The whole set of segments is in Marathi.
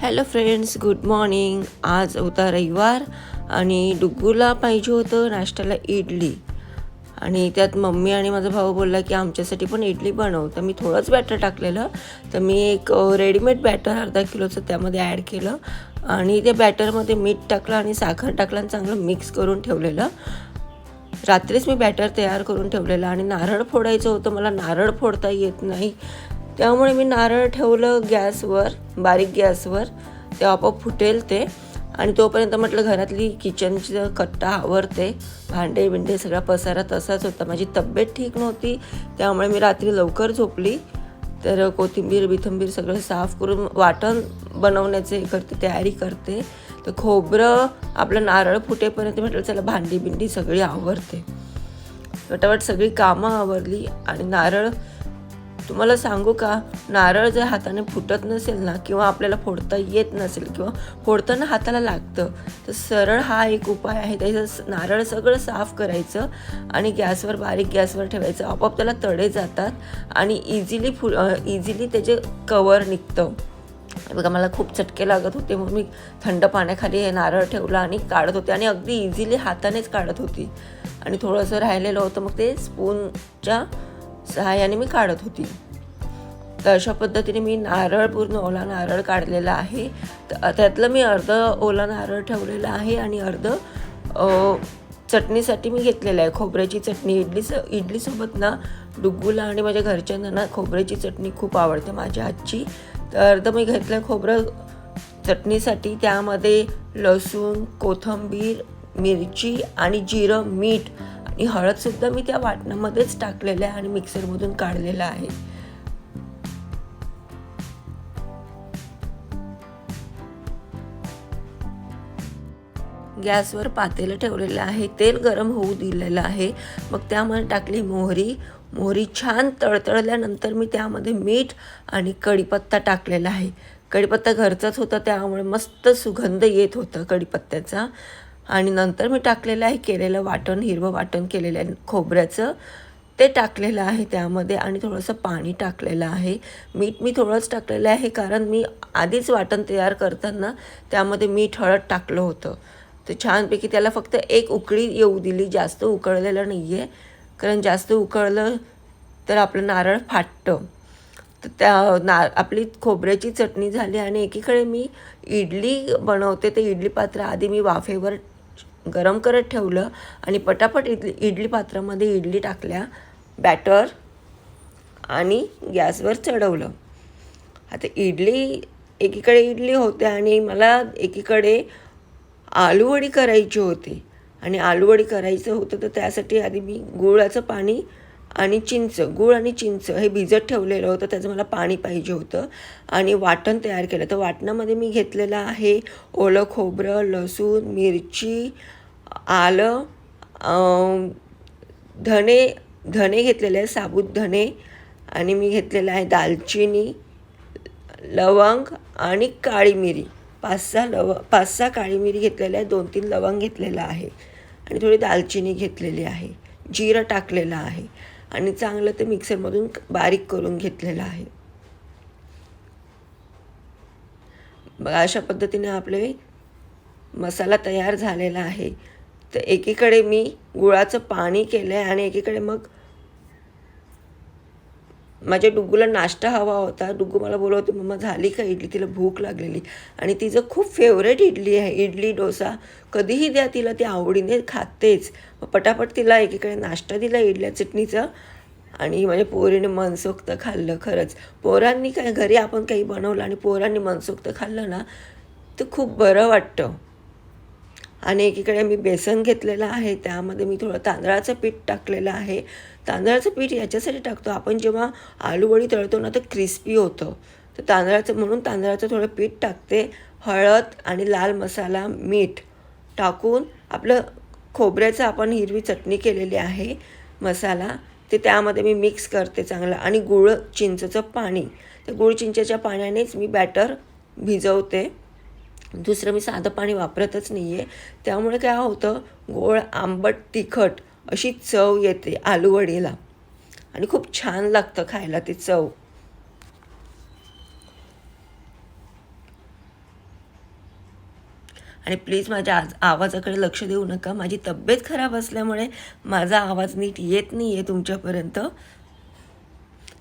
हॅलो फ्रेंड्स गुड मॉर्निंग आज होता रविवार आणि डुग्गूला पाहिजे होतं नाश्त्याला इडली. आणि त्यात मम्मी आणि माझा भाऊ बोलला की आमच्यासाठी पण इडली बनव. तर मी थोडंच बॅटर टाकलेलं. तर मी एक रेडीमेड बॅटर अर्धा किलोचं त्यामध्ये ॲड केलं. आणि त्या बॅटरमध्ये मीठ टाकलं आणि साखर टाकलं आणि चांगलं मिक्स करून ठेवलेलं. रात्रीच मी बॅटर तयार करून ठेवलेलं. आणि नारळ फोडायचं होतं. मला नारळ फोडता येत नाही. त्यामुळे मी नारळ ठेवलं गॅसवर बारीक गॅसवर. ते आपोआप फुटेल ते. आणि तोपर्यंत म्हटलं घरातली किचनचं कट्टा आवरते भांडे बिंडे सगळा पसारा तसाच होता. माझी तब्येत ठीक नव्हती त्यामुळे मी रात्री लवकर झोपली. तर कोथिंबीर बिथंबीर सगळं साफ करून वाटण बनवण्याचे करते तयारी करते. तर खोबरं आपलं नारळ फुटेपर्यंत म्हटलं चला भांडी बिंडी सगळी आवरते. फटाफट सगळी कामं आवरली आणि नारळ तुम्हाला सांगू का? नारळ जर हाताने फुटत नसेल ना किंवा आपल्याला फोडता येत नसेल किंवा फोडताना हाताला लागतं तर सरळ हा एक उपाय आहे. त्याचं नारळ सगळं साफ करायचं आणि गॅसवर बारीक गॅसवर ठेवायचं. आपोआप त्याला तडे जातात आणि इझिली फु इझिली त्याचे कवर निघतं. बघा मला खूप चटके लागत होते म्हणून मी थंड पाण्याखाली हे नारळ ठेवलं आणि काढत होते आणि अगदी इझिली हातानेच काढत होती. आणि थोडंसं राहिलेलं होतं मग ते स्पूनच्या सहाय्याने मी काढत होती. तर अशा पद्धतीने मी नारळ पूर्ण ओला नारळ काढलेला आहे. तर त्यातलं मी अर्ध ओला नारळ ठेवलेलं आहे आणि अर्ध चटणीसाठी मी घेतलेलं आहे. खोबऱ्याची चटणी इडली स इडलीसोबत ना डुग्गूला आणि माझ्या घरच्यांना ना खोबऱ्याची चटणी खूप आवडते माझ्या आजची. तर अर्ध मी घेतलं खोबरं चटणीसाठी. त्यामध्ये लसूण कोथिंबीर मिरची आणि जिरं मीठ आणि हळदसुद्धा मी त्या वाटणामध्येच टाकलेलं आहे आणि मिक्सरमधून काढलेलं आहे. गॅसवर पातेलं ठेवलेलं आहे तेल गरम होऊ दिलेलं आहे. मग त्यामध्ये टाकली मोहरी. मोहरी छान तळतळल्यानंतर मी त्यामध्ये मीठ आणि कढीपत्ता टाकलेला आहे. कढीपत्ता घरचाच होता त्यामुळे मस्त सुगंध येत होता कढीपत्त्याचा. आणि नंतर मी टाकलेलं आहे केलेलं वाटण हिरवं वाटण केलेलं आहे खोबऱ्याचं. ते टाकलेलं आहे त्यामध्ये आणि थोडंसं पाणी टाकलेलं आहे. मीठ मी थोडंच टाकलेलं आहे कारण मी आधीच वाटण तयार करताना त्यामध्ये मीठ हळद टाकलं होतं. तर छानपैकी त्याला फक्त एक उकळी येऊ दिली जास्त उकळलेलं नाही आहे कारण जास्त उकळलं तर आपलं नारळ फाटतं. तर त्या ना आपली खोबऱ्याची चटणी झाली आणि एकीकडे मी इडली बनवते ते इडली पात्र आधी मी वाफेवर गरम करत ठेवलं आणि पटापट इडली इडली पात्रामध्ये इडली टाकल्या बॅटर आणि गॅसवर चढवलं. आता इडली एकीकडे इडली होते आणि मला एकीकडे आलूवडी करायची होती आणि आलूवडी करायचं होतं तर त्यासाठी आधी मी गुळाचं पाणी आणि चिंच गूळ आणि चिंच हे भिजत ठेवलेलं होतं. त्याचं मला पाणी पाहिजे होतं. आणि वाटण तयार केलं. तर वाटणामध्ये मी घेतलेलं आहे ओलं खोबरं लसूण मिरची आलं धणे धणे घेतलेले आहे साबूत धणे. आणि मी घेतलेलं आहे दालचिनी लवंग आणि काळी मिरी. पाच सहा लव पाच सहा काळी मिरी घेतलेल्या आहे दोन तीन लवंग घेतलेलं आहे. आणि थोडी दालचिनी घेतलेली आहे. जिरं टाकलेलं आहे. आणि चांगलं ते मिक्सरमधून बारीक करून घेतलेलं आहे. बघा अशा पद्धतीने आपले मसाला तयार झालेला आहे. तर एकीकडे मी गुळाचं पाणी केलं आहे आणि एकीकडे मग माझ्या डुग्गूला नाश्ता हवा होता. डुग्गू मला बोलवतो मम्मा झाली का इडली? तिला भूक लागलेली. आणि तिचं खूप फेवरेट इडली आहे इडली डोसा. कधीही द्या तिला ती आवडीने खातेच. पटापट तिला एकीकडे नाश्ता दिला इडल्या चटणीचा. आणि माझ्या पोरीने मनसोक्त खाल्लं खरंच. पोरांनी काय घरी आपण काही बनवलं आणि पोरांनी मनसोक्त खाल्लं ना तर खूप बरं वाटतं. आणि एकीकडे मी बेसन घेतलेलं आहे त्यामध्ये मी थोडं तांदळाचं पीठ टाकलेलं आहे. तांदळाचं पीठ याच्यासाठी टाकतो. आपण जेव्हा आलूवडी तळतो ना तर क्रिस्पी होतं. तर तांदळाचं म्हणून तांदळाचं थोडं पीठ टाकते. हळद आणि लाल मसाला मीठ टाकून आपलं खोबऱ्याचं आपण हिरवी चटणी केलेली आहे मसाला. ते त्यामध्ये मी मिक्स करते चांगलं. आणि गुळ चिंचचं पाणी. त्या गुळ चिंचेच्या पाण्यानेच मी बॅटर भिजवते. दुसरं मी साधं पाणी वापरतच नाही आहे त्यामुळे काय होतं गोड आंबट तिखट अशी चव येते आलूवडीला. आणि खूप छान लागतं खायला ती चव. आणि प्लीज माझ्या आज आवाजाकडे लक्ष देऊ नका. माझी तब्येत खराब असल्यामुळे माझा आवाज नीट येत नाही आहे तुमच्यापर्यंत.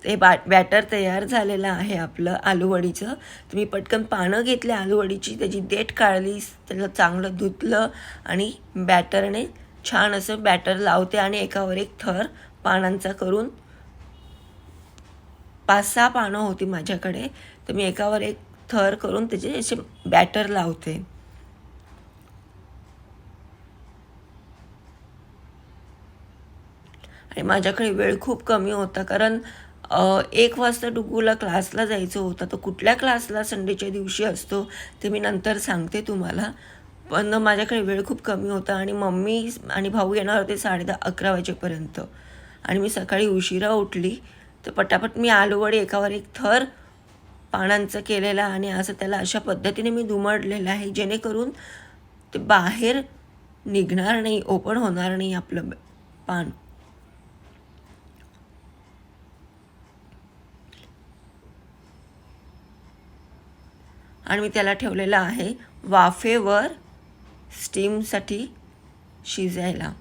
ते बा बॅटर तयार झालेलं आहे आपलं आलूवडीचं. तुम्ही पटकन पानं घेतली आलूवडीची त्याची देठ काढली त्याला चांगलं धुतलं आणि बॅटरने छान असं बॅटर लावते आणि एकावर एक थर पानांचा करून पाच सहा पानं होती माझ्याकडे. तर मी एकावर एक थर करून त्याचे असे बॅटर लावते. आणि माझ्याकडे वेळ खूप कमी होता कारण एक वाजता डुगूला क्लासला जायचं होतं. तर कुठल्या क्लासला संडेच्या दिवशी असतो ते मी नंतर सांगते तुम्हाला. पण माझ्याकडे वेळ खूप कमी होता आणि मम्मी आणि भाऊ येणार होते साडे दहा अकरा वाजेपर्यंत. आणि मी सकाळी उशिरा उठली. तर पटापट मी आलूवडी एकावर एक थर पानांचं केलेलं आणि असं त्याला अशा पद्धतीने मी दुमडलेलं आहे जेणेकरून ते बाहेर निघणार नाही ओपन होणार नाही आपलं पान. आणि मी त्याला ठेवलेलं आहे वाफेवर स्टीमसाठी शिजायला.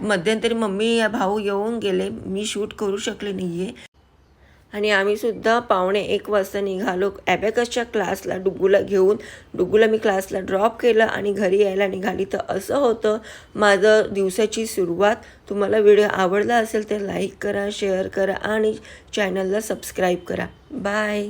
मध्यंतरी मम्मी या भाऊ येऊन गेले. मी शूट करू शकले नाही आहे आणि आम्ही सुद्धा पावणे एक वाजता निघालो. ॲबॅकसच्या क्लासला डुगूला घेऊन. डुगूला मी क्लासला ड्रॉप केलं आणि घरी यायला निघाली. तर असं होतं माझं दिवसाची सुरुवात. तुम्हाला व्हिडिओ आवडला असेल तर लाईक करा शेअर करा आणि चॅनलला सबस्क्राईब करा. बाय